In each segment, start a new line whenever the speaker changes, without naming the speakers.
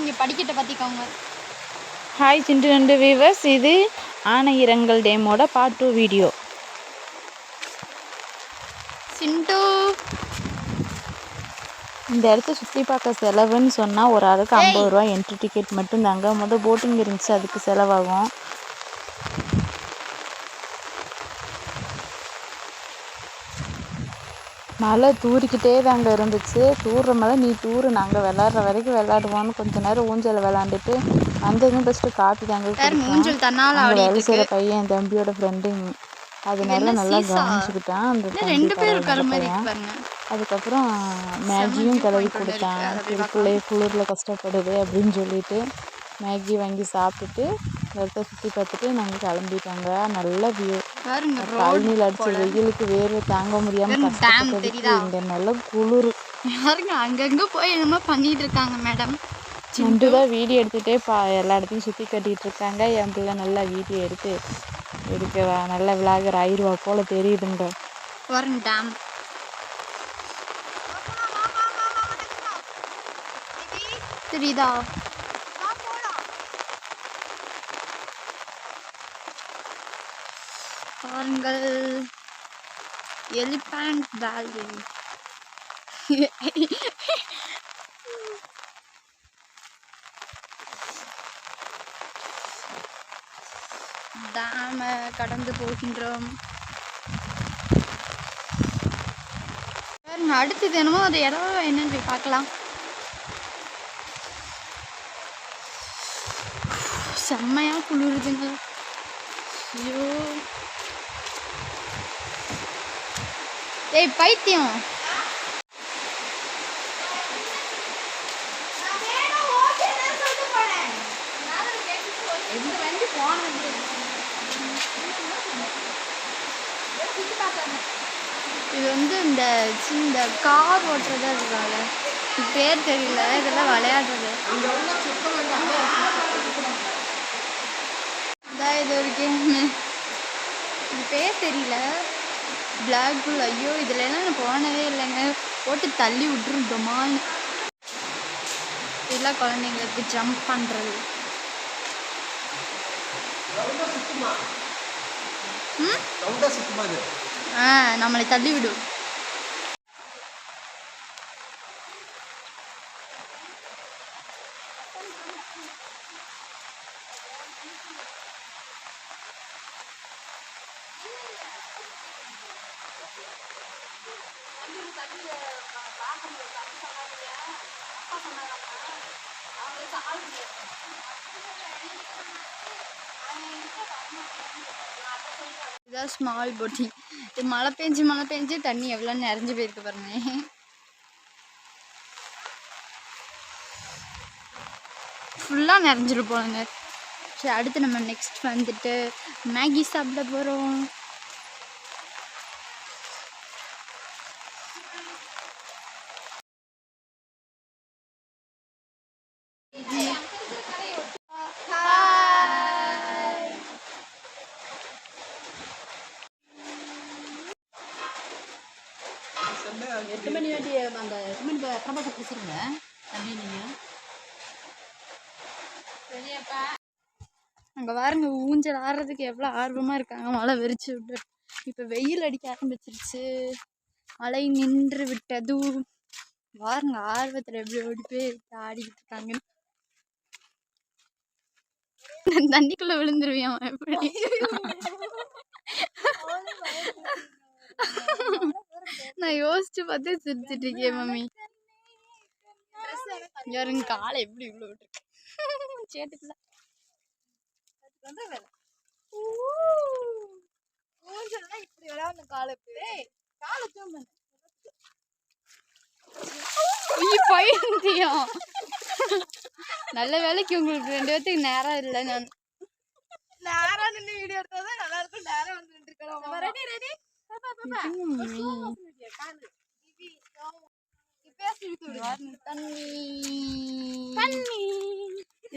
இங்கே படிக்கட்டை பற்றிக்கோங்க
ஹாய் சிண்டு நண்டு வீவர்ஸ் இது ஆனையிரங்கல் டேமோட பார்ட் டூ வீடியோ
சிண்டு.
இந்த இடத்த சுற்றி பார்க்க செலவுன்னு சொன்னால் ஒரு ஆளுக்கு ஐம்பது ரூபா என்ட்ரி டிக்கெட் மட்டும் தாங்க. முதல் போட்டிங் இருந்துச்சு அதுக்கு செலவாகும். மழை தூறிக்கிட்டே தாங்க இருந்துச்சு. தூறுற மழை நீ தூறு நாங்கள் விளாட்ற வரைக்கும் விளாடுவோம்னு கொஞ்ச நேரம் ஊஞ்சல் விளாண்டுட்டு வந்ததும் ஃபஸ்ட்டு காப்பி தாங்க.
மூஞ்சல் தன்னால்
வேலை செய்கிற பையன் என் தம்பியோட ஃப்ரெண்டுங்க அதனால நல்லா
சீசா?
கவனிச்சுக்கிட்டான். அந்த
ரெண்டு பேர்
பரவாயில்ல
இருக்கிற மாதிரி
பையன்.
இருக்கு பாருங்க.
அதுக்கப்புறம் மேகியும்
ஒண்ணு
கொடுத்தான் ஒரு பிள்ளைய குளிரில் கஷ்டப்படுது அப்படின்னு சொல்லிட்டு மேகி வாங்கி சாப்பிட்டுட்டு இடத்த சுற்றி பார்த்துட்டு நாங்கள் கிளம்பிட்டாங்க. நல்ல வியூ
பாருங்க
கழனியில் அடிச்ச வெயிலுக்கு வேர்வை தாங்க கஷ்டப்பட்டதுக்கு
தெரியுதா?
இங்கே நல்ல குளிர்.
பாருங்க அங்கங்க போய் என்னமோ பண்ணிட்டு இருக்காங்க மேடம்
நண்டு தான் வீடியோ எடுத்துகிட்டே பா எல்லா இடத்தையும் சுற்றி கட்டிகிட்டு இருக்காங்க. என் பிள்ளை நல்லா வீடியோ எடுத்து எடுக்க நல்ல விளாகர் ஆயிடுவா போல் தெரியுதுங்க.
பாருங்க டேம் தெரியுதா? பாருங்கள் எலிபேண்ட் வேல்யூ டேம கடந்து போகின்றோம். பாருங்க அடுத்தது என்னமோ அது இடம் என்னன்னு போய் பார்க்கலாம். செம்மையா குளிருதுங்க. ஐயோ. ஏய் பைத்தியம். இது வந்து இந்த இந்த கார் ஓட்டுறதா இருக்காங்க. பேர் தெரியல இதெல்லாம் விளையாடுறது. அதான் இது ஒரு கேமு இது பேர் தெரியல. பிளாக் புல் ஐயோ இதுல எல்லாம் நான் போனதே இல்லைங்க. போட்டு தள்ளி விட்டுருந்தோமான்னு இதெல்லாம் குழந்தைங்களுக்கு ஜம்ப் பண்ணுறது ஆ நம்மளை தள்ளி விடும் இதான் ஸ்மால் பொட்டி இது மழை பெஞ்சு மழை பெஞ்சு தண்ணி எவ்வளோ நிறைஞ்சு போயிருக்கு பாருங்க. ஃபுல்லாக நிறைஞ்சிரு போலங்க. சரி அடுத்து நம்ம நெக்ஸ்ட் வந்துட்டு மேகி சாப்பிட போகிறோம்
எட்டு மணி வேண்டி அந்த சிமெண்ட் பிரபாச பிடிச்சிருங்க தம்பி நீங்கள்
அங்கே பாருங்க ஊஞ்சல் ஆடுறதுக்கு எவ்வளோ ஆர்வமாக இருக்காங்க. மழை வெறிச்சு விட்டு. இப்போ வெயில் அடிக்க ஆரம்பிச்சிருச்சு. மழை நின்று விட்டது. பாருங்க ஆர்வத்தில் எப்படி ஓடி போய் ஆடிக்கிட்டு இருக்காங்க நான் தண்ணிக்குள்ள விழுந்துருவியான் அவன் எப்படி நான் யோசிச்சு பார்த்தே சிரிச்சிட்டு இருக்கேன் மம்மி யாருங்க காலை எப்படி இவ்வளோ விட்டுருக்கு? சேட்டுக்குள்ள. பையன்தியம். நல்ல வேலைக்கு உங்களுக்கு ரெண்டு பேர்த்துக்கு நேரம் இல்லை நான். இது மம்மி. தண்ணி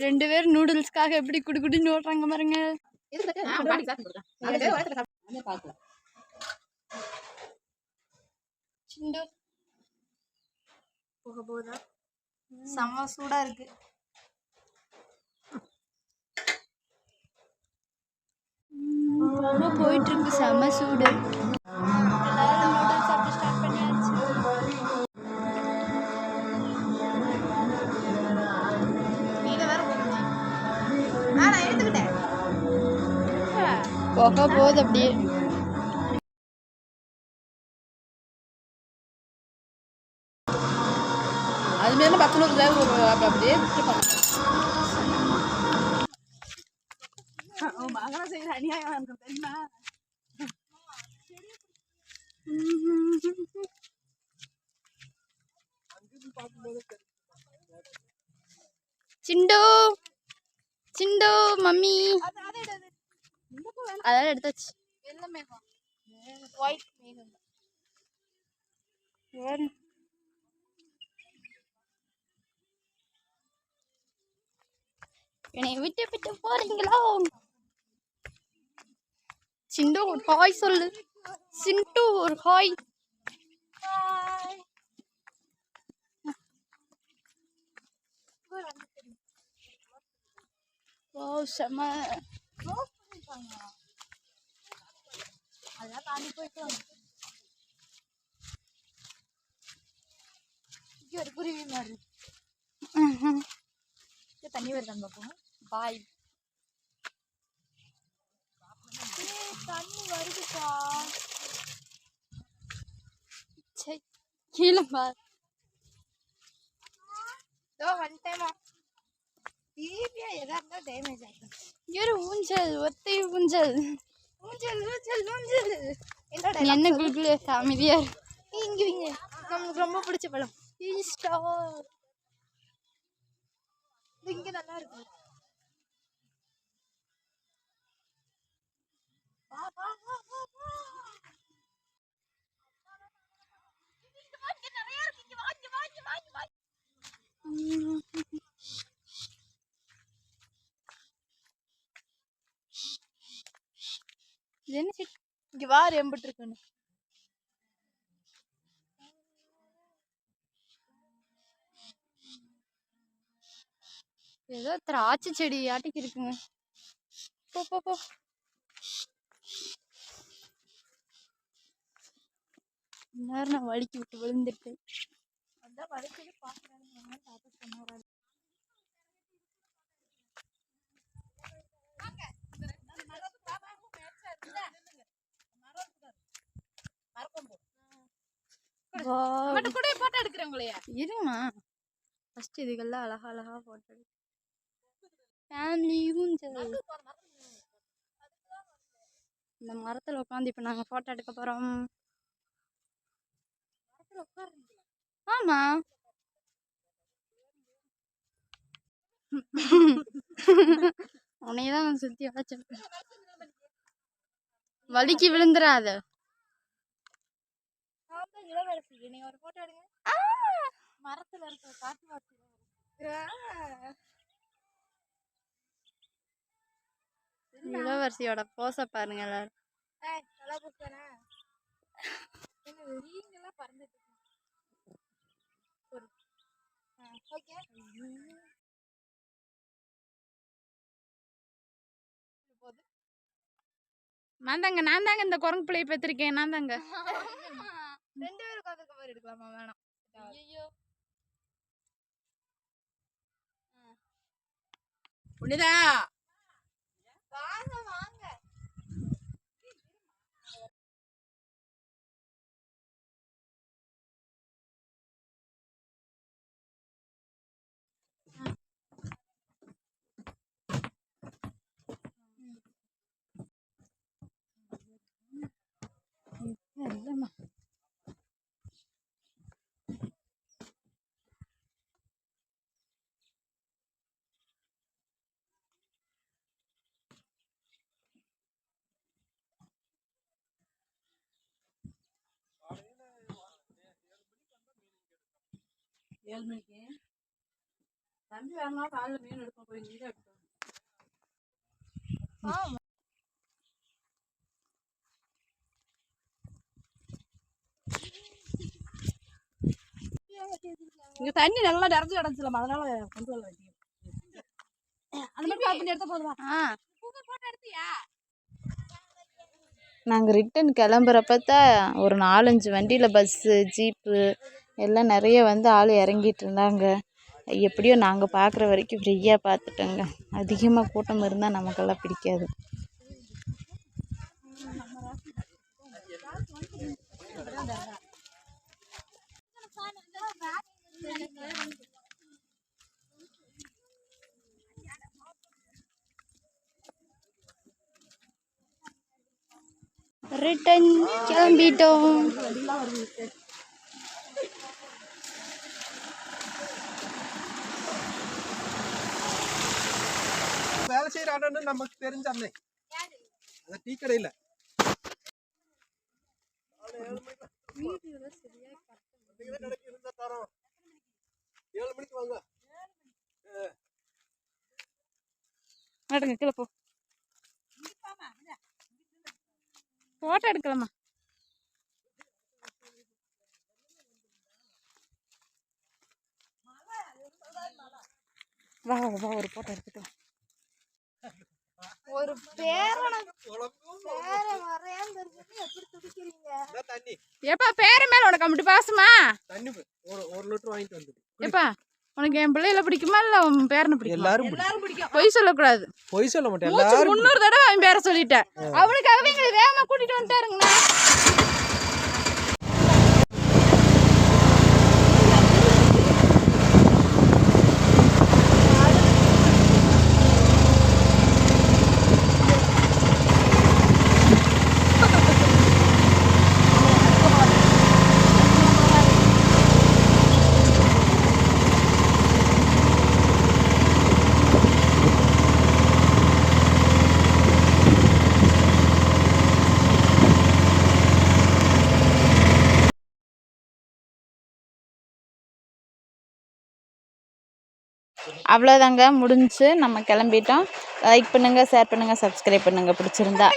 ரெண்டு பேரும் நூடுல்ஸ்க்காக எப்படி குடு குடுன்னு ஓடுறாங்க பாருங்க. செம்ம சூடா இருக்கு. போயிட்டு இருக்கு. செம சூடு. போக போகுது அப்படியே
அது மேலே பத்து நூறு தேவை அப்படியே விட்டுருப்பாங்க மகனம் செய்கிற அநியாயம் எனக்கு தெரியுமா
சிண்டு சிண்டு மம்மி அதெல்லாம் எடுத்தாச்சு
வெள்ளை மேகம்? ஒயிட் மேகம்.
என்னை விட்டு விட்டு போறீங்களா? சிண்டு ஒரு ஹாய் சொல்லு. சிண்டு ஒரு ஹாய். ஓ செம
அதெல்லாம் தாண்டி போயிட்டு இங்கே ஒரு குருவி மாதிரி இங்கே தண்ணி வருதான் பார்ப்போம்
பாய்
தண்ணி வருதுப்பா
சை கீழே பார்
இதோ வந்துட்டேமா டிவியா எதா இருந்தாலும் டேமேஜ் ஆகும்
இரு ஊஞ்சல் ஒத்தை ஊஞ்சல்
ஊஞ்சல் ஊஞ்சல் ஊஞ்சல். என்னோட
என்ன குழுக்குள்ள அமைதியா.
இங்க இங்க நமக்கு ரொம்ப பிடிச்ச பழம்
இன்ஸ்டா
இங்க நல்லா இருக்கு வா, வா, வா, வா, வா. இங்க வா, இங்க நிறைய இருக்கு. இங்க வா, இங்க வா, இங்க வா, இங்க வா.
இது என்ன செடி?
பாரு எம்பிட்டு இருக்குன்னு
ஏதோ திராட்சை செடி ஆட்டிக்கு இருக்குங்க? போ போ போ. நேரம் நான் வலிக்கு விட்டு விழுந்துட்டேன்
அதான் வலிச்சது பாக்குறாங்க
Wow.
கூட போட்டோ எடுக்கிறவங்களையா
இருமா? ஃபர்ஸ்ட் இதுக்கெல்லாம் அழகா அழகா போட்டோ ஃபேமிலி ஊஞ்சல் இந்த மரத்துல உட்காந்து இப்போ நாங்க போட்டோ எடுக்க போறோம். ஆமா. உன்னைய தான் நான் சுத்தி வளைச்சிருப்பேன் வலிக்கு விழுந்துடாத
இளவரசி நீங்க ஒரு போட்டோ எடுங்க. மரத்துல இருக்க காட்டு வாசி
இளவரசியோட போச பாருங்க எல்லாரும்.
நல்லா போட்டானே நீங்களாம் பறந்துட்டு ஓகே
நான் தாங்க நான் தாங்க இந்த குரங்கு பிள்ளைய பெற்றிருக்கேன் நான் தாங்க.
ரெண்டு பேரும் உட்காந்துருக்க மாதிரி எடுக்கலாமா? வேணாம்.
ஐயோ
புனிதா! வாங்க வாங்க
இல்லம்மா
ஏழு மணிக்கு தம்பி வேணா காலைல மீன் எடுக்க போய் நீ தான் எடுக்கணும் இங்க தண்ணி நல்லா நிறைஞ்சு கிடந்துச்சுலமா அதனால கொண்டு வர வேண்டிய. அந்த மாதிரி காப்பி எடுத்த போதுமா?
ஆ.
போட்டோ எடுத்தியா?
நாங்கள் ரிட்டன் கிளம்புறப்ப தான் ஒரு நாலஞ்சு வண்டியில் பஸ்ஸு ஜீப்பு எல்லாம் நிறைய வந்து ஆள் இறங்கிட்டு இருந்தாங்க. எப்படியோ நாங்கள் பார்க்குற வரைக்கும் ஃப்ரீயாக பார்த்துட்டோங்க. அதிகமாக கூட்டம் இருந்தால் நமக்கெல்லாம் பிடிக்காது.
ரிட்டன் கிளம்பிட்டோம்.
வேலை செய்யற அண்ணன் நமக்கு தெரிஞ்ச அண்ணன் அந்த டீ கடையில. ஏழு மணிக்கு வாங்க
நடங்க கீழே போ. ஃபோட்டோ எடுக்கலாமா? வா வா, ஒரு ஃபோட்டோ எடுத்துட்டு
ஒரு பேரனை பேரை எப்படி துடிக்கிறீங்க?
ஏப்பா பேர மேல உனக்கு அப்படி பாசமா?
தண்ணி ஒரு ஒரு லிட்டர் வாங்கிட்டு வந்துடு
ஏப்பா உனக்கு என் பிள்ளைகளை பிடிக்குமா இல்லை உன் பேரனை பிடிக்குமா?
எல்லாரும் பிடிக்கும்.
பொய் சொல்லக்கூடாது.
பொய் சொல்ல மாட்டேன்.
முந்நூறு தடவை அவன் பேரை சொல்லிட்டேன். அவனுக்காகவே எங்களை வேகமா கூட்டிட்டு வந்துட்டாருங்கண்ணா. அவ்வளோதாங்க முடிஞ்சு நம்ம கிளம்பிட்டோம். லைக் பண்ணுங்கள் ஷேர் பண்ணுங்கள் சப்ஸ்கிரைப் பண்ணுங்கள் பிடிச்சிருந்தா.